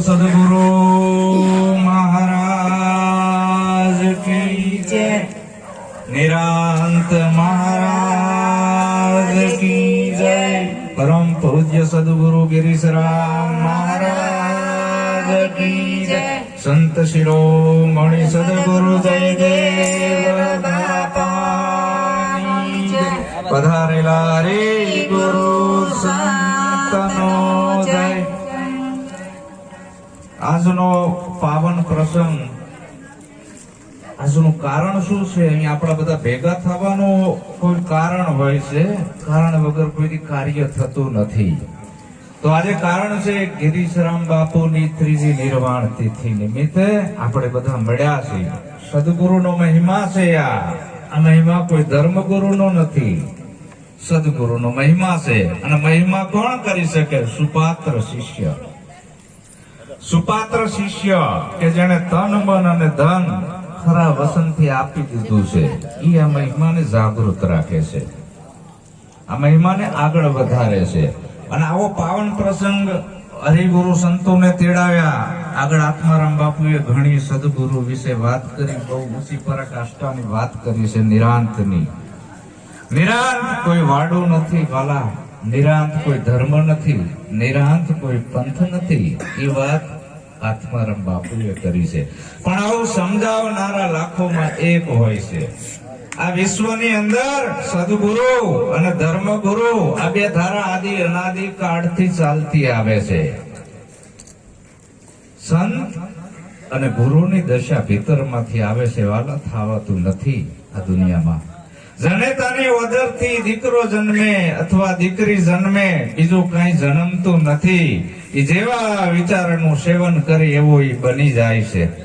સદગુરુ મહારાજ કી જય નિરાંત મહારાજ કી જય પરમ પૂજ્ય સદગુરુ ગિરીશરામ મહારાજ કી જય સંત શિરોમણિ સદગુરુ જયદેવ કારણ શું છે? અહીંયા આપણા બધા ભેગા થવાનું કોઈ કારણ હોય છે? કારણ વગર કોઈ કાર્ય થતું નથી. તો આજે કારણ છે ગિરીશરામ બાપુની ત્રીજી નિર્વાણ તિથિ નિમિત્તે આપણે બધા મળ્યા છીએ. સદગુરુનો મહિમા છે આ. આ મહિમા કોઈ ધર્મગુરુનો નથી. સદગુરુનો મહિમા છે. અને મહિમા કોણ કરી શકે? સુપાત્ર શિષ્ય. સુપાત્ર શિષ્ય કે જેને તન, મન અને ધન ખરા વસનથી આપી દીધું છે. એ આ મહિમાને જાગૃત રાખે છે. આ મહિમાને આગળ વધારે છે. અને આવો પાવન પ્રસંગ હરિગુરુ સંતોને તેડાવ્યા. આગળ આત્મારામ બાપુએ ઘણી સદગુરુ વિશે વાત કરી. બહુ ઊંચી પરાકાષ્ઠાની વાત કરી છે નિરાંતની. નિરાંત કોઈ વાડો નથી, વાલા. નિરાંત કોઈ ધર્મ નથી. નિરાંત કોઈ પંથ નથી. એ વાત આત્મારામ બાપુએ કરી છે. પણ આવું સમજાવનારા લાખોમાં એક હોય છે. આ વિશ્વની અંદર સદગુરુ અને ધર્મગુરુ આ બે ધારા આદિ અનાદિ કાળથી ચાલતી આવે છે. સંત અને ગુરુની દશા ભીતરમાંથી આવે છે. વાલા થાવાતું નથી આ દુનિયામાં. જનેતાની ઓદરથી દીકરો જન્મે અથવા દીકરી જન્મે, બીજું કઈ જન્મતું નથી. એ જેવા વિચારનું સેવન કરી એવું એ બની જાય છે.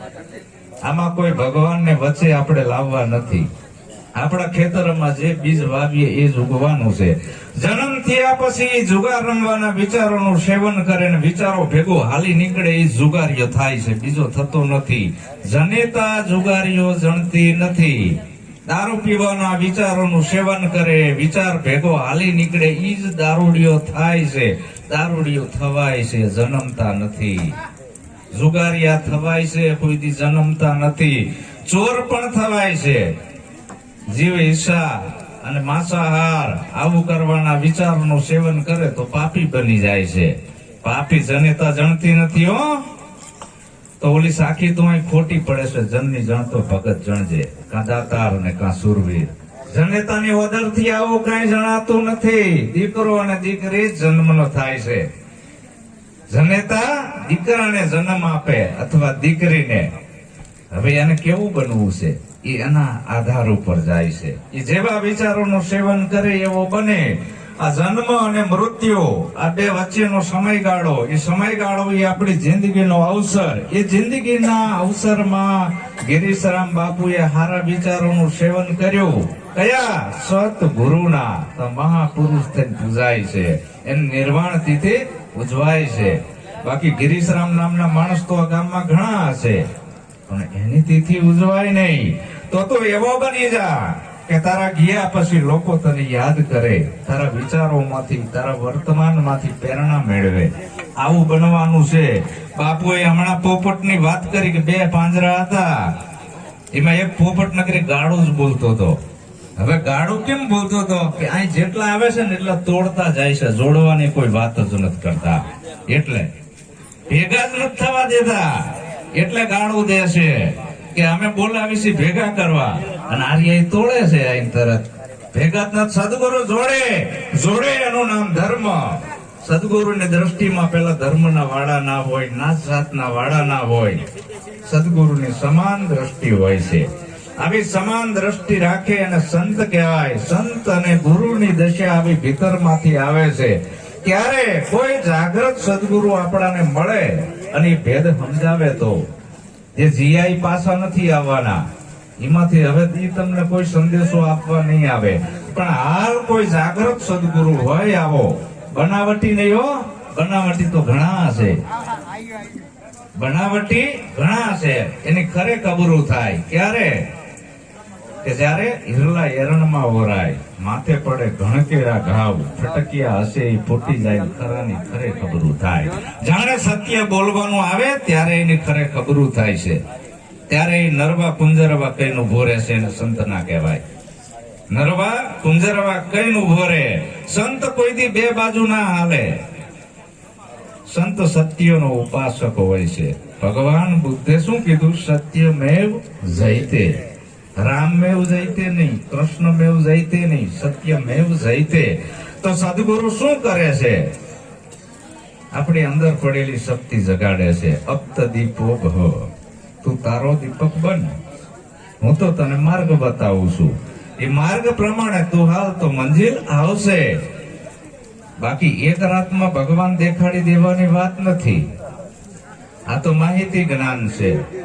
આમાં કોઈ ભગવાનને વચ્ચે આપણે લાવવા નથી. આપણા ખેતરમાં જે બીજ વાવીએ, એ જ ઉગવાનું છે. જન્મ થયા પછી જુગાર રમવાના વિચારોનું સેવન કરે ને વિચારો ભેગો હાલી નીકળે એ જુગારીઓ થાય છે. બીજો થતો નથી. જનેતા જુગારીઓ જણતી નથી. દારૂ પીવાના વિચારોનું સેવન કરે, વિચાર ભેગો હાલી નીકળે, ઈ જ દારૂડિયો થાય છે. દારૂડિયો થવાય છે, જન્મતા નથી. જુગારિયા થવાય છે, કોઈ દી જન્મતા નથી. ચોર પણ થવાય છે. જીવ હિંસા અને માંસાહાર આવું કરવાના વિચારનું સેવન કરે તો પાપી બની જાય છે. પાપી જનેતા જણતી નથી, હો. તો ઓલી સાખી તો ખોટી પડે છે જનની જણતો ભગત જણજે. કા ને કા સુરવીર. જનેતાની ઓદરથી આવું કઈ જણાતું નથી. દીકરો અને દીકરી જન્મનો થાય છે. જનેતા દીકરાને જન્મ આપે અથવા દીકરીને. હવે એને કેવું બનવું છે? એ એના આધાર ઉપર જાય છે. એ જેવા વિચારોનું સેવન કરે એવો બને. આ જન્મ અને મૃત્યુ આ બે વચ્ચેનો સમયગાળો, એ સમયગાળો એ આપણી જિંદગીનો અવસર. એ જિંદગીના અવસરમાં ગિરીશરામ બાપુએ હારા વિચારોનું સેવન કર્યું. કયા સત ગુરુના મહાપુરુષ થઈને પૂજાય છે. એની નિર્વાણ તિથિ ઉજવાય છે. બાકી ગિરીશરામ નામના માણસ તો આ ગામમાં ઘણા હશે. પણ એની તિથિ ઉજવાય નહીં. તો તો એવો બની જા. કે તારા ગયા પછી લોકો તને યાદ કરે, તારા વિચારોમાંથી, તારા વર્તમાનમાંથી પ્રેરણા મેળવે. આવું બનવાનું છે. બાપુએ હમણાં પોપટની વાત કરી કે બે પાંજરા હતા. એમાં એક પોપટ નગરી ગાળું જ બોલતો હતો. હવે ગાડું કેમ બોલતો હતો? કે અહીં જેટલા આવે છે ને એટલા તોડતા જાય છે. જોડવાની કોઈ વાત જ નથી કરતા. એટલે ભેગા જ નથી થવા દેતા. એટલે ગાળું દે છે કે અમે બોલાવી છીએ ભેગા કરવા. અને આર્ય તોડે છે આઈને તરત. ભેગા જ સદગુરુ જોડે જોડે એનું નામ ધર્મ. સદગુરુની દ્રષ્ટિમાં પેલા ધર્મના વાળા ના હોય નાત જાતના વાળા ના હોય. સદગુરુની સમાન દ્રષ્ટિ હોય છે. આવી સમાન દ્રષ્ટિ રાખે અને સંત કહેવાય. સંત અને ગુરુની દશા આવી ભીતરમાંથી આવે છે. ત્યારે કોઈ જાગૃત સદગુરુ આપણાને મળે અને ભેદ સમજાવે તો. જે જીઆઈ પાછા નથી આવવાના. એમાંથી હવે ઈ તમને કોઈ સંદેશો આપવા નહીં આવે. પણ હાલ કોઈ જાગૃત સદગુરુ હોય આવો. બનાવટી નહીં હો. બનાવટી તો ઘણા હશે. બનાવટી ઘણા છે એની ખરે કબૂરું થાય. ક્યારે? કે જ્યારે હિરલા એરણમાં ઓરાય. માથે પડે ઘણકેરા ઘાવ. ફટકિયા હશે એ ફૂટી જાય ખરાની ખરે કબરું થાય. જાણે સત્ય બોલવાનું આવે, ત્યારે એની ખરે ખબરું થાય છે. ત્યારે એ નરવા કુંજરવા કઈ નું ભોરે છે એને સંત ના કહેવાય. નરવા કુંજરવા કઈ નું ભોરે? સંત કોઈ દી બે બાજુ ના હાલે. સંત સત્યનો ઉપાસક હોય છે. ભગવાન બુદ્ધે શું કીધું? સત્યમેવ જયતે. રામમેવ જયતે નહીં કૃષ્ણમેવ જયતે નહીં સત્યમેવ જયતે. તો સદગુરુ શું કરે છે? આપણી અંદર પડેલી શક્તિ જગાડે છે. અપ્ત દીપો ભવ. તું તારો દીપક બન. હું તો તને માર્ગ બતાવું છું. એ માર્ગ પ્રમાણે તું હાલ તો મંજિલ આવશે. બાકી એક રાતમાં ભગવાન દેખાડી દેવાની વાત નથી. આ તો માહિતી જ્ઞાન છે.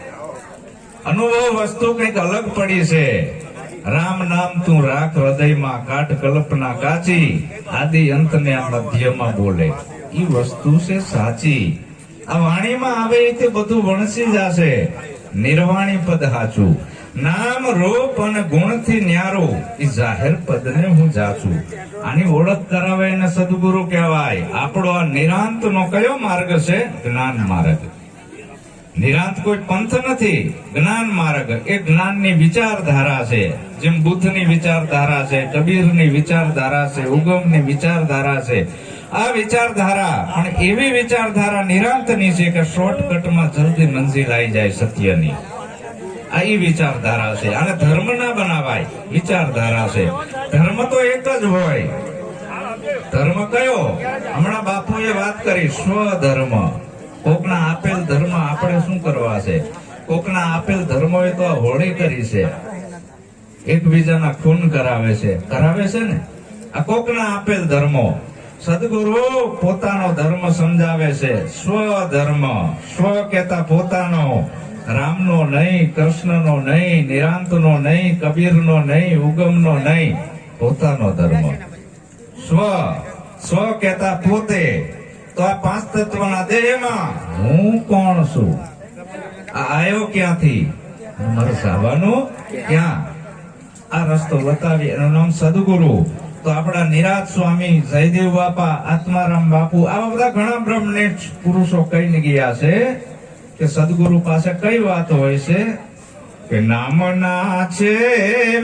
અનુભવ વસ્તુ કંઈક અલગ પડી છે. રામ નામ તું રાખ, હૃદયમાં કાઢ કલ્પના કાચી, આદિ અંતને આ મધ્યમાં બોલે. ઈ વસ્તુ છે સાચી. આ વાણીમાં આવે તે બધું વણસી જશે. નિર્વાણી પદ હાચું. નામ, રૂપ અને ગુણથી ન્યારો. એ જાહેર પદને હું જાચું આની ઓળખ કરાવે એને સદગુરુ કહેવાય. આપણો આ નિરાંત નો કયો માર્ગ છે? જ્ઞાન માર્ગ. નિરાંત કોઈ પંથ નથી. જ્ઞાન માર્ગ. એ જ્ઞાનની વિચારધારા છે. જેમ બુદ્ધની વિચારધારા છે કબીરની વિચારધારા છે, ઉગમની વિચારધારા છે. આ વિચારધારા પણ એવી વિચારધારા નિરાંતની છે કે શોર્ટકટમાં જલ્દી મંજિલ આવી જાય સત્યની. આ ઈ વિચારધારા છે. આને ધર્મ ના બનાવાય. વિચારધારા છે. ધર્મ તો એક જ હોય. ધર્મ કયો? હમણાં બાપુએ વાત કરી, સ્વધર્મ. કોકના આપેલ ધર્મ આપણે શું કરવા છે? કોકના આપેલ ધર્મ એ તો હોળી કરી છે. એકબીજાના ખૂન કરાવે છે. કરાવે છે ને? આ કોકના આપેલ ધર્મો? સદગુરુ પોતાનો ધર્મ સમજાવે છે. સ્વધર્મ. સ્વ કેતા પોતાનો. રામનો નહીં, કૃષ્ણનો નહીં, નિરાંતનો નહીં, કબીરનો નહીં, ઉગમનો નહીં. પોતાનો ધર્મ. સ્વ. સ્વ કેતા પોતે. તો આ પાંચ તત્વના દેહમાં હું કોણ છું? આ આવ્યો ક્યાંથી? મારે જવાનું ક્યાં? આ રસ્તો બતાવી એનું નામ સદગુરુ. તો આપણા નિરાજ સ્વામી, જયદેવ બાપા, આત્મારામ બાપુ, આવા બધા ઘણા બ્રહ્મનિષ્ઠ પુરુષો કહીને ગયા છે કે સદગુરુ પાસે કઈ વાત હોય છે? કે નામના છે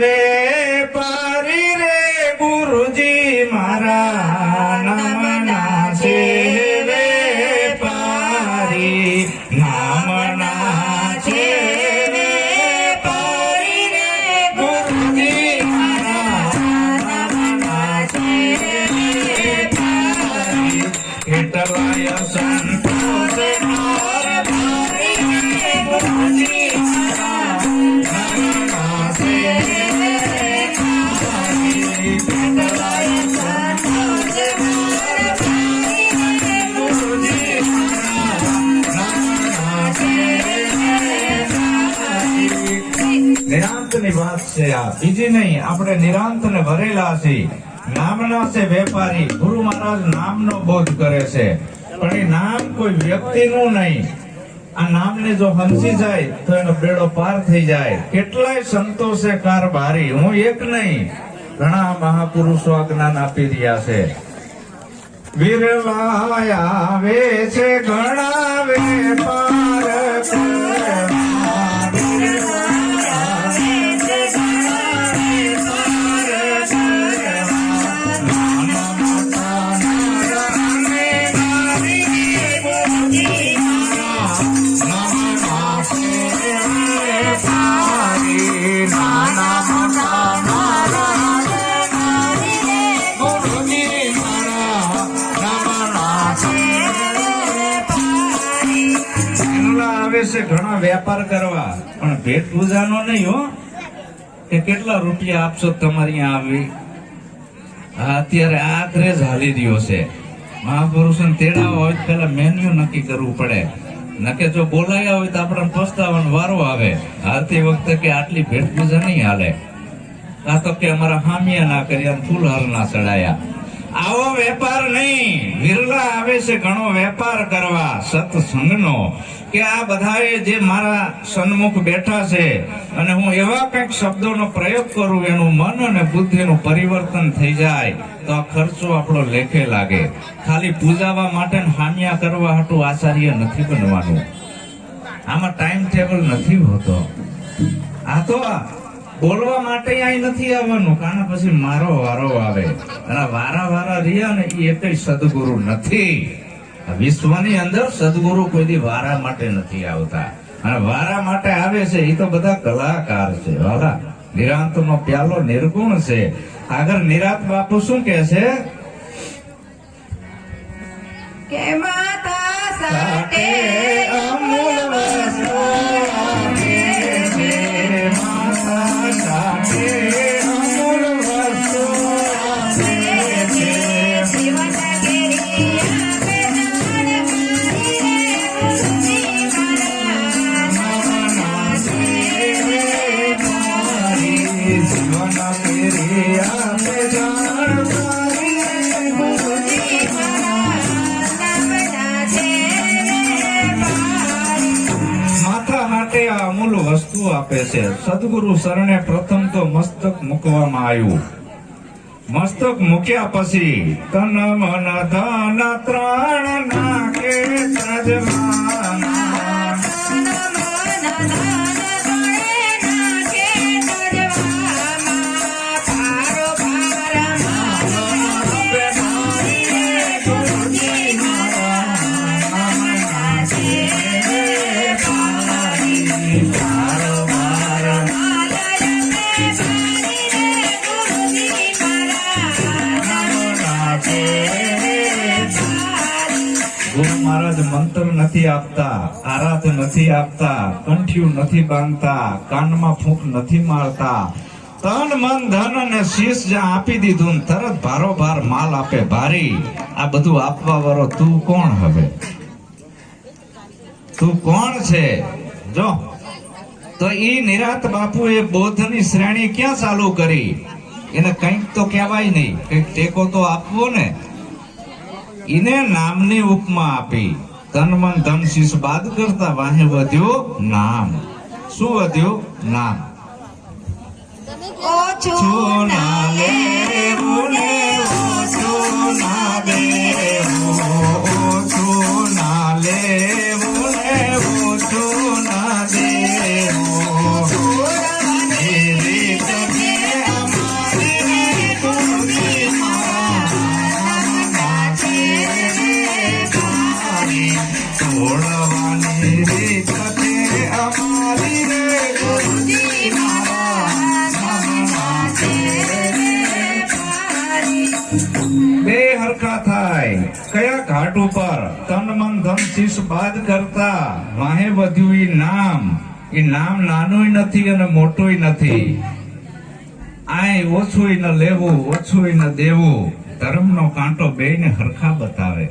વેપારી રે ગુરુજી મારા નામના છે છે આ બીજી નહીં, આપણે નિરાંત ને ભરેલા છીએ. નામના છે વેપારી. ગુરુ મહારાજ નામનો બોધ કરે છે. પણ એ નામ કોઈ વ્યક્તિનું નહીં. આ નામને જો હંસી જાય, તો એનો બેડો પાર થઈ જાય. કેટલાય સંતો છે કારભારી. હું એક નહીં. ઘણા મહાપુરુષો આ જ્ઞાન આપી રહ્યા છે. વિરલાય આવે છે ઘણા વેપાર ઘણા વેપાર કરવા. પણ ભેટ પૂજાનો નહીં હો. કે કેટલા રૂપિયા આપશો તમારી આવી? અત્યારે આ ક્રેઝ હાલી રહ્યો છે. મહાપુરુષોને તેડાવા હોય પેલા મેન્યુ નક્કી કરવું પડે. નકે જો બોલાયા હોય તો આપણને પસ્તાવાનો વારો આવે. હાલતી વખતે કે આટલી ભેટ પૂજા નહીં હાલે. આ તો કે અમારા હામિયા ના કર્યા ફૂલહાર ના ચડાયા. આવો વેપાર નહીં. વિરલા આવે છે ઘણો વેપાર કરવા. સત્સંગનો. કે આ બધાએ જે મારા સન્મુખ બેઠા છે અને હું એવા કંઈક શબ્દોનો પ્રયોગ કરું, એનું મન અને બુદ્ધિનું પરિવર્તન થઈ જાય, તો આ ખર્ચો આપણો લેખે લાગે. ખાલી પૂજાવા માટે હામ્યા કરવા હાટું આચાર્ય નથી બનવાનું. આમાં ટાઈમ ટેબલ નથી હોતો. આ તો બોલવા માટે અહીં નથી આવવાનું કારણ પછી મારો વારો આવે. અને વારા વારા રહ્યા ને એ એકય સદગુરુ નથી. વિશ્વની અંદર સદગુરુ કોઈ વારા માટે નથી આવતા. અને વારા માટે આવે છે એ તો બધા કલાકાર છે વાલા. નિરાંત નો પ્યાલો નિર્ગુણ છે. આગળ નિરાત બાપુ શું કે છે? કે માતા સાથે અમૂલ વસ્તુ માતા સાથે આપે છે સદગુરુ શરણે પ્રથમ તો મસ્તક મૂકવામાં આવ્યું મસ્તક મૂક્યા પછી તન મન ધન ત્રણ નાખે તજમાના. નથી આપતા, આરાધ નથી આપતા, કંઠિયું નથી બાંધતા, કાનમાં ફૂંક નથી મારતા. તન મન ધન અને શીશ જ્યાં આપી દીધું, તરત ભારો ભાર માલ આપે ભારી. આ બધું આપવા વાળો તું કોણ હવે? તું કોણ છે? જો. તો એ નિરાત બાપુ એ બોધની શ્રેણી ક્યાં ચાલુ કરી? એને કંઈક તો કહેવાય નહીં, કંઈક ટેકો તો આપવો ને. એને નામની ઉપમા આપી. તન મન ધન શીશ બાદ કરતા વાહે વધ્યો નામ. શું વધ્યું? નામ. ઓછો ના લે ને ઓછું ના લે ઓછો ના લેવું બે હરખા થાય. કયા ઘાટ ઉપર તન મન ધન શીશ બાદ કરતા વાહે વધ્યું ઈ નામ? ઈ નામ નાનું નથી અને મોટું નથી. આય ઓછું ન લેવું ઓછું ન દેવું. ધર્મનો કાંટો બેયને હરખા બતાવે.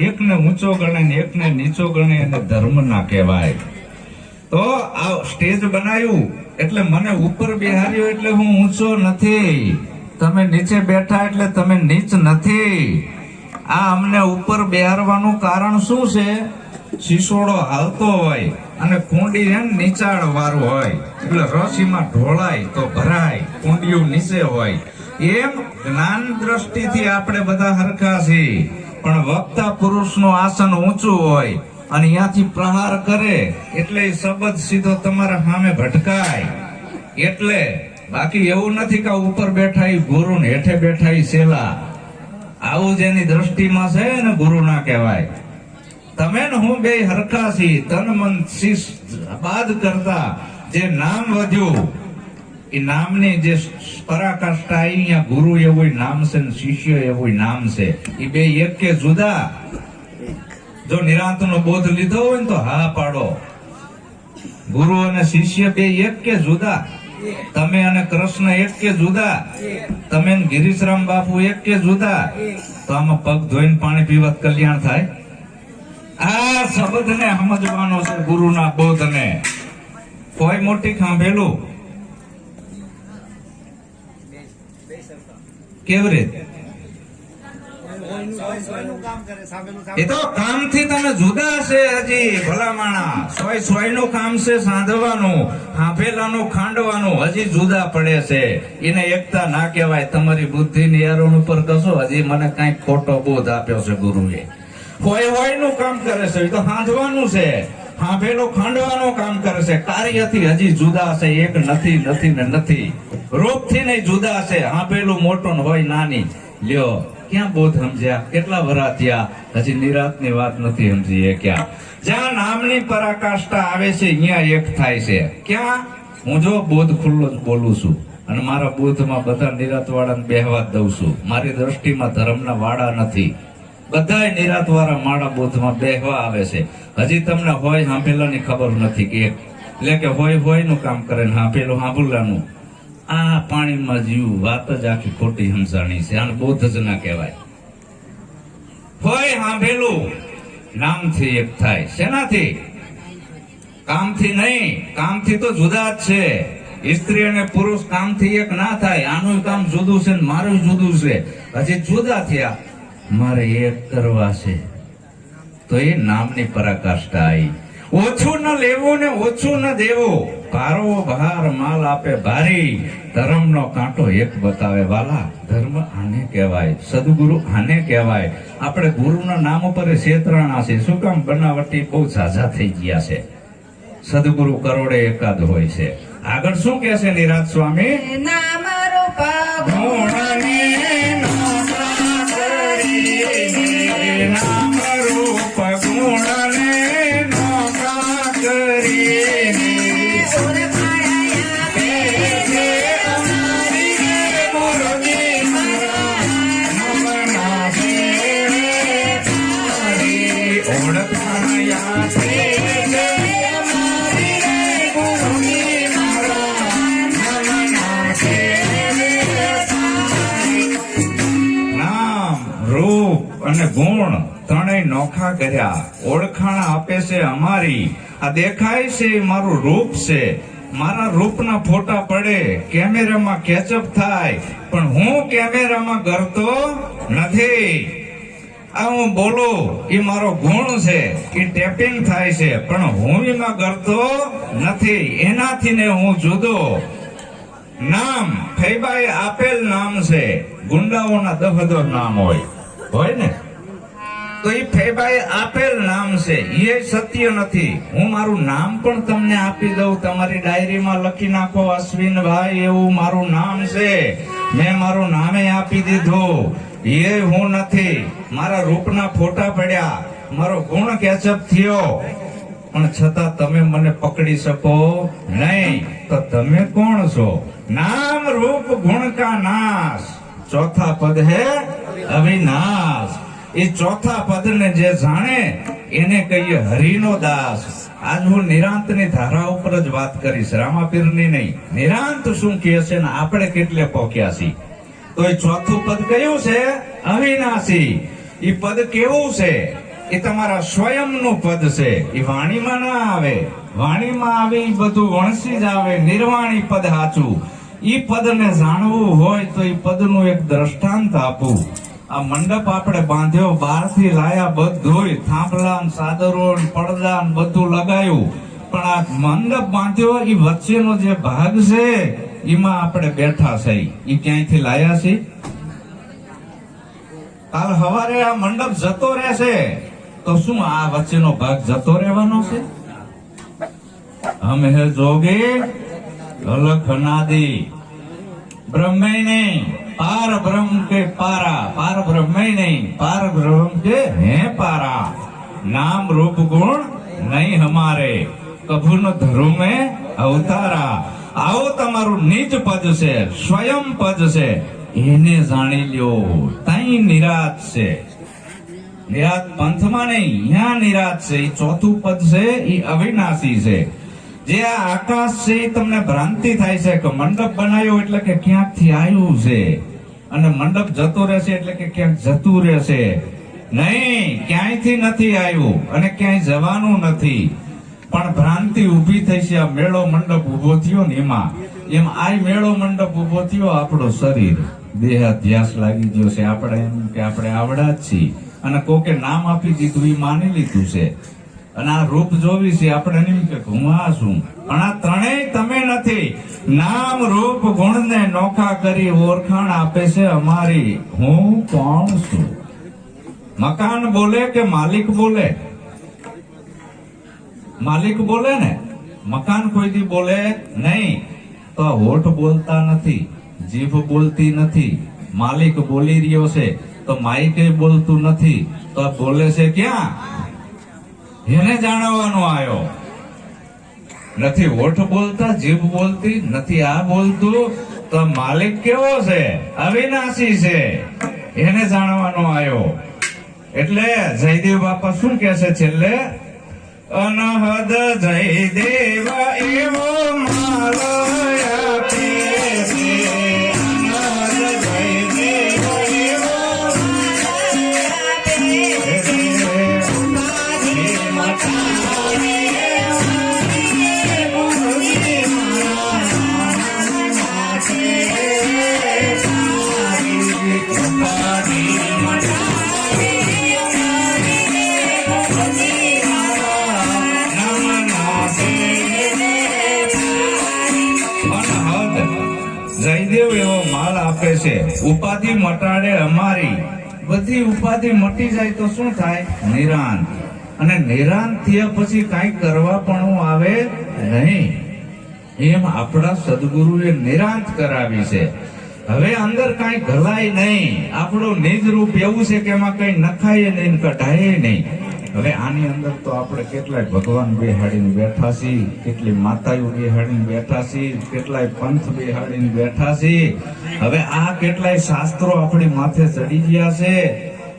એકને ઊંચો ગણે ને એકને નીચો ગણે એને ધર્મ ના કહેવાય. તો આ સ્ટેજ બનાવ્યું એટલે મને ઉપર બેહાર્યો એટલે હું ઊંચો નથી. તમે નીચે બેઠા એટલે તમે નીચ નથી. આ અમને ઉપર બેહારવાનું કારણ શું છે? શિશોડો હાલતો હોય અને કુંડી એમ નીચાળ વાળું હોય. એટલે રસીમાં ઢોળાય તો ભરાય કુંડિયું નીચે હોય. એમ જ્ઞાન દ્રષ્ટિથી આપણે બધા હરખા છીએ. પણ વક્તા પુરુષનું આસન ઊંચું હોય અને ત્યાંથી પ્રહાર કરે, એટલે એ શબ્દ સીધો તમારા સામે ભટકાય. એટલે બાકી એવું નથી કે ઉપર બેઠા ગુરુ ને હેઠે બેઠા સેલા. આવું જેની દ્રષ્ટિમાં છે ને ગુરુ ના કહેવાય. તમે ને હું બે હરખા તન મન શીશ બાદ કરતા જે નામ વધ્યું એ નામની જે પરાકાષ્ઠા અહીંયા ગુરુ એવું નામ છે ને શિષ્ય એવું નામ છે. એ બે એક કે જુદા. જો નિરાંત નો બોધ લીધો હોય ને તો હા પાડો. ગુરુ અને શિષ્ય બે એક કે જુદા. તમે અને કૃષ્ણ એક કે જુદા? તમે ગિરીશરામ બાપુ એક કે જુદા? તો આમાં પગ ધોઈને પાણી પીવા કલ્યાણ થાય. આ શબ્દ ને સમજવાનો છે ગુરુના બોધ ને કોઈ મોટી ખાંભેલું? કેવી રીતે? એ તો કામથી તમે જુદા છે હજી ભલામાણા. સોય સોયનું કામ છે સાંધવાનું હાંફેલાનું ખાંડવાનું હજી જુદા પડે છે. એને એકતા ના કહેવાય તમારી બુદ્ધિ નિયારણ ઉપર કશો હજી મને કંઈક ખોટો બોધ આપ્યો છે ગુરુએ. હોય હોયનું કામ કરે છે તો સાંધવાનું છે. હાફેલો ખાંડવાનું કામ કરે છે. કાર્યથી હજી જુદા છે એક નથી નથી ને નથી. રૂપથી નહીં જુદા છે હાંફેલું મોટું ને હોય નાની. લ્યો ક્યાં બોધ સમજ્યા? કેટલા વરા થયા? હજી નિરાતની વાત નથી સમજી ક્યાં. જ્યાં નામની પરાકાષ્ઠા આવે છે અહીંયા એક થાય છે. ક્યાં? હું જો બોધ ખુલ્લો બોલું છું અને મારા બોધમાં બધા નિરાત વાળાને બેહવા દઉં છું. મારી દ્રષ્ટિમાં ધર્મના વાડા નથી. બધા નિરાત વાળા માળા બોધમાં બેહવા આવે છે. હજી તમને હોય હાંભેલાની ખબર નથી કે એટલે કે હોય હોયનું કામ કરે ને હાંભેલું હાંભુલાનું આ પાણીમાં જીવ, વાત જ આખી ખોટી સમજાણી છે, આને બોધ જ ના કહેવાય. હોય સાંભેલું નામથી એક થાય. શેનાથી? કામથી નહીં, કામથી તો જુદા જ છે. સ્ત્રી અને પુરુષ કામથી એક ના થાય. આનું કામ જુદું છે ને મારું જુદું છે. હજી જુદા થયા. મારે એક કરવા છે. તો એ નામની પરાકાષ્ઠા આવી ઓછું ન લેવું ને ઓછું ન દેવું. ભારો ભાર માલ આપે ભારી ધર્મનો કાંટો એક બતાવે વાલા. ધર્મ આને કહેવાય, સદગુરુ આને કહેવાય. આપણે ગુરુના નામ ઉપર છેતરાણા છે શું કામ બનાવટી બહુ ઝાઝા થઈ ગયા છે? સદગુરુ કરોડે એકાદ હોય છે. આગળ શું કહે છે નિરાજ સ્વામી? નામ નોખા કર્યા. ઓળખાણ આપે છે અમારી. આ દેખાય છે મારું રૂપ છે. મારા રૂપના ફોટા પડે. કેમેરામાં કેચઅપ થાય. પણ હું કેમેરામાં કરતો નથી. આ હું બોલું એ મારો ગુણ છે. એ ટેપિંગ થાય છે. પણ હું એમાં કરતો નથી. એનાથી ને હું જુદો. નામ, ફૈબાએ આપેલ નામ છે. ગુંડાઓના દહદો નામ હોય. હોય ને? તો એ ફૈબાએ આપેલ નામ છે. એ સત્ય નથી. હું મારું નામ પણ તમને આપી દઉં. તમારી ડાયરીમાં લખી નાખો અશ્વિનભાઈ એવું મારું નામ છે. મેં મારું નામે આપી દીધું. એ હું નથી. મારા રૂપના ફોટા પડ્યા. મારો ગુણ કેચઅપ થયો. પણ છતાં તમે મને પકડી શકો નહીં. તો તમે કોણ છો? નામ રૂપ ગુણ કા નાશ. ચોથા પદ હે અવિનાશ. એ ચોથા પદ ને જે જાણે, એને કહીએ હરિનો દાસ. આજ હું નિરાંતની ધારા ઉપર જ વાત કરીશ, રામાપીરની નહીં. નિરાંત શું કહે છે ને આપણે કેટલે પહોંચ્યા છીએ? તો એ ચોથું પદ કયું છે? અવિનાશી. એ પદ કેવું છે? એ તમારા સ્વયંનું પદ છે. એ વાણીમાં ના આવે. વાણીમાં આવે એ બધું વણસી જ આવે. નિર્વાણી પદ સાચું ઈ પદને જાણવું હોય તો ઈ પદનું એક દ્રષ્ટાંત આપું. આ મંડપ આપણે બાંધ્યો, બહારથી લાયા બધું થાંભલા સાદરો પડદા બધું લગાયું. પણ આ મંડપ બાંધ્યો એ વચ્ચેનો જે ભાગ છે એમાં આપણે બેઠા છે. એ ક્યાંયથી લાયા છે? કાલ હવારે આ મંડપ જતો રહેશે. તો શું આ વચ્ચેનો ભાગ જતો રહેવાનો છે? હમ હે જોગે અલખ નાદી બ્રહ્મે નહીં પાર બ્રહ્મ કે પારા. પાર બ્રહ્મ નહીં પાર બ્રહ્મ કે હે પારા. નામ રૂપ ગુણ નહીં હમારે. કભુ ન ધર્મ અવતારા. આવો તમારું નિજ પદ છે, સ્વયં પદ છે. એને જાણી લ્યો, તઈ નિરાત છે. નિરાત પંથમાં નહીં અહીંયા નિરાત છે. એ ચોથું પદ છે એ અવિનાશી છે. જે આ આકાશ છે એ તમને ભ્રાંતિ થાય છે કે મંડપ બનાવ્યો એટલે કે ક્યાંકથી આવ્યું છે? અને મંડપ જતો રહેશે એટલે કે ક્યાંક જતું રહેશે? નહીં, ક્યાંયથી નથી આવ્યું અને ક્યાંય જવાનું નથી. પણ ભ્રાંતિ ઊભી થઈ છે આ મેળો મંડપ ઊભો થયો ને એમાં. એમ આ મેળો મંડપ ઊભો થયો આપણો શરીર. દેહ અધ્યાસ લાગી ગયો છે. આપણે એમ કે આપણે આવડા જ છીએ. અને કોકે નામ આપી દીધું એ માની લીધું છે. અને આ રૂપ જોવી છે, આપણે એમ કે હું આ છું. પણ આ ત્રણેય તમે નથી. નામ, રૂપ ગુણ ને નોખા કરી ઓળખાણ આપે છે અમારી. હું કોણ છું? મકાન બોલે કે માલિક બોલે? માલિક બોલે ને? મકાન કોઈ દી બોલે નહીં. તો હોઠ બોલતા નથી, જીભ બોલતી નથી. માલિક બોલી રહ્યો છે, તો માઇકે બોલતું નથી. તો બોલે છે ક્યાં? એને જાણવાનો આવ્યો. નથી હોઠ બોલતા, જીભ બોલતી, નથી આ બોલતું, તો માલિક કેવો છે? અવિનાશી છે. એને જાણવાનો આવ્યો. એટલે જયદેવ બાપા શું કે છે છેલ્લે? અનહદ જયદેવ, એવો માલ ઉપાધિ મટાડે અમારી. બધી ઉપાધિ મટી જાય તો શું થાય? નિરાંત અને નિરાંત થયા પછી કાંઈ કરવા પણ આવે નહીં. એમ આપણા સદગુરુએ નિરાંત કરાવી છે. હવે અંદર કાંઈ ઘલાય નહીં. આપણું નિજ રૂપ એવું છે કે એમાં કઈ નખાય નહીં કઢાય નહીં. હવે આની અંદર તો આપણે કેટલાય ભગવાન બેહાડીને બેઠા છીએ, કેટલી માતાઓ બેહાડીને બેઠા છીએ, કેટલાય પંથ બેહાડીને બેઠા છીએ. હવે આ કેટલાય શાસ્ત્રો આપણી માથે ચડી ગયા છે.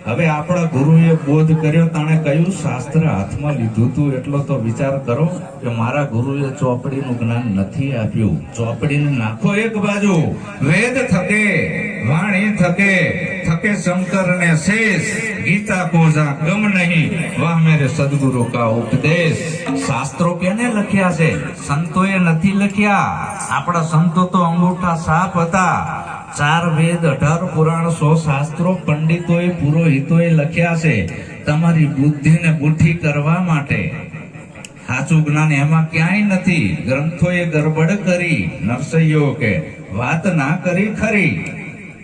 હવે આપણા ગુરુએ બોધ કર્યો, તાણે કયું શાસ્ત્ર હાથમાં લીધું તું એટલો તો વિચાર કરો કે મારા ગુરુએ ચોપડીનું જ્ઞાન નથી આપ્યું. ચોપડીને નાખો એક બાજુ. વેદ થકે, વાણી થકે થકે શંકર ને શેષ. ગીતા કોજા ગમ નહીં. વાહ, મેરે સદગુરુ કા ઉપદેશ. શાસ્ત્રો કેને લખ્યા છે? સંતોએ નથી લખ્યા. આપણા સંતો તો અંગૂઠા સાપ હતા. ચાર વેદ, અઢાર પુરાણ, સો શાસ્ત્રો પંડિતોએ, પુરોહિતોએ લખ્યા છે તમારી બુદ્ધિને બુઠ્ઠી કરવા માટે. સાચું જ્ઞાન એમાં ક્યાંય નથી. ગ્રંથોએ ગરબડ કરી. નરસૈયો કે વાત ના કરી ખરી.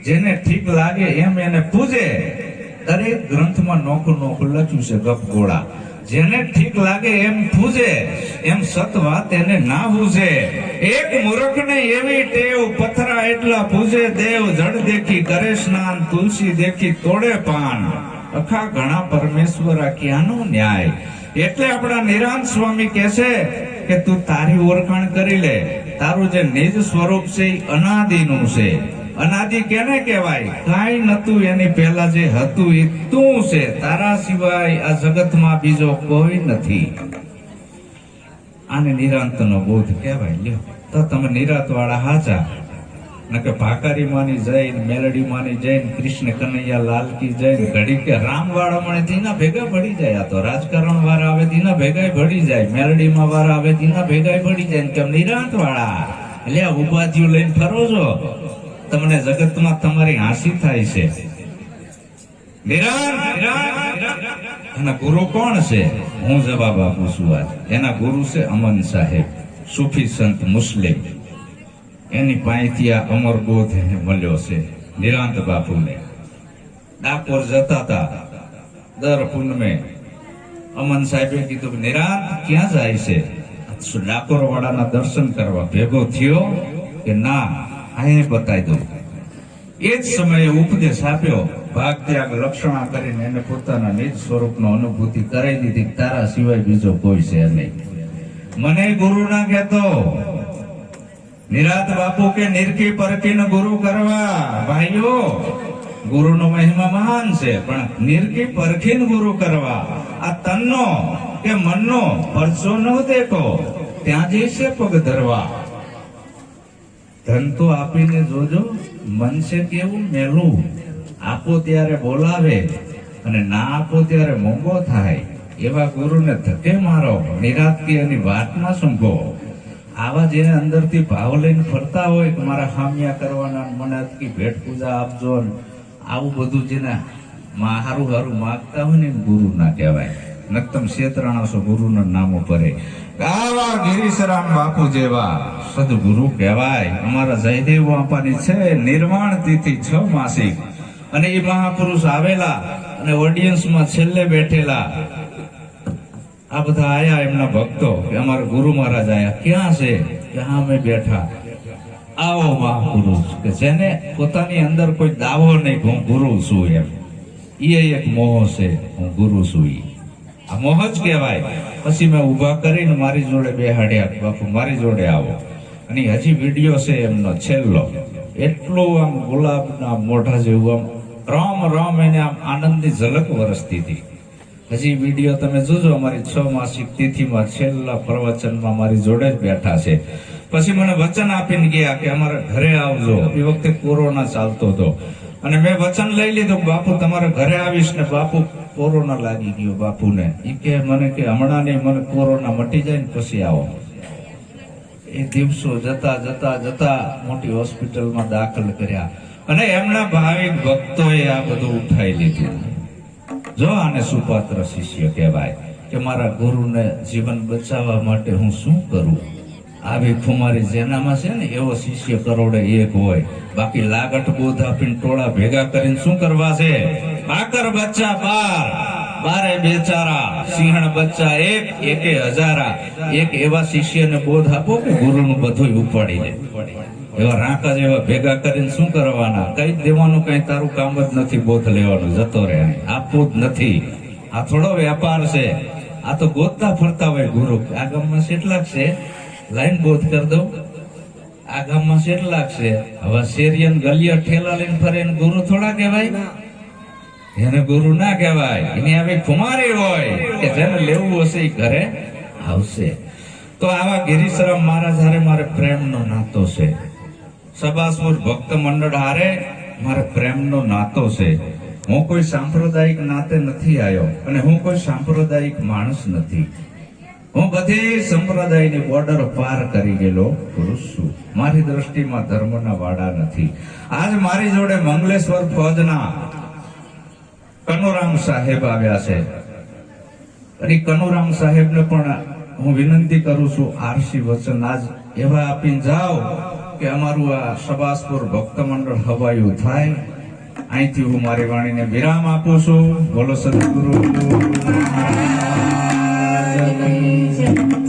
જેને ઠીક લાગે એમ એને પૂજે. દરેક ગ્રંથમાં નોખું નોખું લખ્યું છે ગપગોળા જેને ઠીક લાગે એમ પૂજે, એમ સત તેને ના પૂજે એક મૂર્ખને એવી ટેવ પથરા એટલા પૂજે, દેવ જડ દેખી કરે સ્નાન, તુલસી દેખી તોડે પાન. અખા ઘણા પરમેશ્વર આ ક્યાંનો ન્યાય? એટલે આપણા નિરાંત સ્વામી કહે છે કે તું તારી ઓળખાણ કરી લે. તારું જે નિજ સ્વરૂપ છે એ અનાદિનું છે. અનાદિ કેને કહેવાય? કાંઈ નતું એની પહેલા જે હતું એ તું છે. તારા સિવાય આ જગતમાં બીજો કોઈ નથી. આને નિરાંતનો બોધ કહેવાય. લ્યો, તો તમે નિરાંત વાળા હાચા. નકે ભાકારી માની જૈન મેલડી માની જૈન કૃષ્ણ કનૈયા લાલ કી જૈન, ઘડી કે રામ વાળા મને દીના ભેગા ભળી જાય. આ તો રાજકારણ વાળા આવે ધીના ભેગા ભળી જાય. મેલડીમાં વાળા આવે દીના ભેગા ભળી જાય. કેમ નિરાંત વાળા એટલે ઉપાધિઓ લઈને ફરો છો. તમને જગતમાં તમારી હાંસી થાય છે. એના ગુરુ કોણ છે? હું જવાબ આપું છું આજ. એના ગુરુ છે અમન સાહેબ, સુફી સંત મુસ્લિમ. એની પાસેથી આ અમરબોધ એને મળ્યો છે, નિરાંત બાપુને. ડાકોર જતા હતા દર પૂનમે. અમન સાહેબે કીધું, નિરાંત ક્યાં જાય છે? ડાકોર વાળાના દર્શન કરવા ભેગો થયો કે ના અહીં બતાવી દઉં. એ જ સમયે ઉપદેશ આપ્યો, ભાગ ત્યાગ લક્ષણા કરીને એને પોતાના નિજ સ્વરૂપનો અનુભૂતિ કરાવી દીધી, તારા સિવાય બીજો કોઈ છે નહીં. મને ગુરુ ના કહેતો. નિરાત બાપુ કે નિરખી પરખીને ગુરુ કરવા? ભાઈઓ, ગુરુનો મહિમા મહાન છે, પણ નિરખી પરખી ગુરુ કરવા? આ તનનો કે મનનો પરસો ન દેખો. ત્યાં જઈશે પગ ધરવા. ધન તો આપીને જોજો, મન છે કેવું મેલું. આપો ત્યારે બોલાવે અને ના આપો ત્યારે મોંઘો થાય. એવા ગુરુને ધકે મારો નિરાતકી અને વાતમાં સંભો આવા જેને અંદરથી ભાવ લઈને ફરતા હોય કે મારા હામિયા કરવાના મને અટકી ભેટ પૂજા આપજો આવું બધું જેને હારું હારું માગતા હોય ને ગુરુ ના કહેવાય. નક્તમ શેતરાણા છો ગુરુના નામો પરે આવા ગિરીશરામ બાપુ જેવા. સદગુરુ કહેવાય. અમારા જયદેવ બાપાની છે નિર્વાણ તિથિ છ માસિક. અને એ મહાપુરુષ આવેલા અને ઓડિયન્સમાં છેલ્લે બેઠેલા. આ બધા આયા એમના ભક્તો કે અમારા ગુરુ મહારાજ આયા. ક્યાં છે? ક્યાં અમે બેઠા. આવો મહાપુરુષ, કે જેને પોતાની અંદર કોઈ દાવો નહીં હું ગુરુ છું એમ. એ એક મોહ છે, હું ગુરુ છું. આ મોહ જ કહેવાય. પછી મેં ઊભા કરીને મારી જોડે બેહાડ્યા બાપુ, મારી જોડે આવો. અને હજી વીડિયો છે એમનો છેલ્લો. એટલો આમ ગુલાબના મોઢા જેવું આમ રામ રામ એને આમ આનંદની ઝલક વરસતી હતી. હજી વીડિયો તમે જોજો, અમારી છ માસિક તિથિમાં છેલ્લા પ્રવચનમાં મારી જોડે જ બેઠા છે. પછી મને વચન આપીને ગયા કે, અમારા ઘરે આવજો. એ વખતે કોરોના ચાલતો હતો. અને મેં વચન લઈ લીધું બાપુ, તમારા ઘરે આવીશ ને બાપુ કોરોના લાગી ગયો બાપુને. એ કે, મને કે, હમણાં નહીં, મને કોરોના મટી જાય ને પછી આવો. એ દિવસો જતા જતા જતા મોટી હોસ્પિટલમાં દાખલ કર્યા. અને એમના ભાવિક ભક્તોએ આ બધું ઉઠાઈ લીધું. જો આને સુપાત્ર શિષ્ય કહેવાય કે, મારા ગુરુને જીવન બચાવવા માટે હું શું કરું? આવી ખુમારી જેનામાં છે ને, એવો શિષ્ય કરોડે એક હોય. બાકી લાગટ બોધ આપીને ટોળા ભેગા કરીને શું કરવા છે? બાકર બચ્ચા બાર, બારે બેચારા, સિંહણ બચ્ચા એક, એકે હજારા. એક એવા શિષ્યને બોધ આપો કે ગુરુનું બધું ઉપાડી લે એવા રાંકા જેવા ભેગા કરીને શું કરવાના? કઈ દેવાનું કઈ તારું કામ જ નથી બોધ લેવાનું, જતો રહે આપવું જ નથી. આ થોડો વેપાર છે. આ તો ગોતતા ફરતા હોય ગુરુ. આ ગામમાં કેટલાક છે? લાઈન બોધ કરી દઉં. આ ગામમાં કેટલાક છે. હવે શેરિયન ગલિયા ઠેલા લઈને ફરે ગુરુ થોડા કહેવાય? એને ગુરુ ના કહેવાય. એની આવી કુમારી હોય કે જેને લેવું હશે એ ઘરે આવશે. તો આવા ગિરીશરામ મહારાજ હારે મારે પ્રેમનો નાતો છે. સબાસુર ભક્ત મંડળ હારે મારે પ્રેમનો નાતો છે. હું કોઈ સાંપ્રદાયિક નાતે નથી આવ્યો અને હું કોઈ સાંપ્રદાયિક માણસ નથી. હું બધી સંપ્રદાયની બોર્ડર પાર કરી ગયેલો પુરુષ છું. મારી દ્રષ્ટિમાં ધર્મના વાડા નથી. આજ મારી જોડે મંગલેશ્વર ફોજના કનુરામ સાહેબ આવ્યા છે. અને કનુરામ સાહેબને પણ હું વિનંતી કરું છું, આરસી વચન આજ એવા આપીને જાઓ કે અમારું આ સબાસપુર ભક્ત મંડળ હવાયું થાય. અહીંથી હું મારી વાણીને વિરામ આપું છું. બોલો સદગુરુ. મહારાજની જય.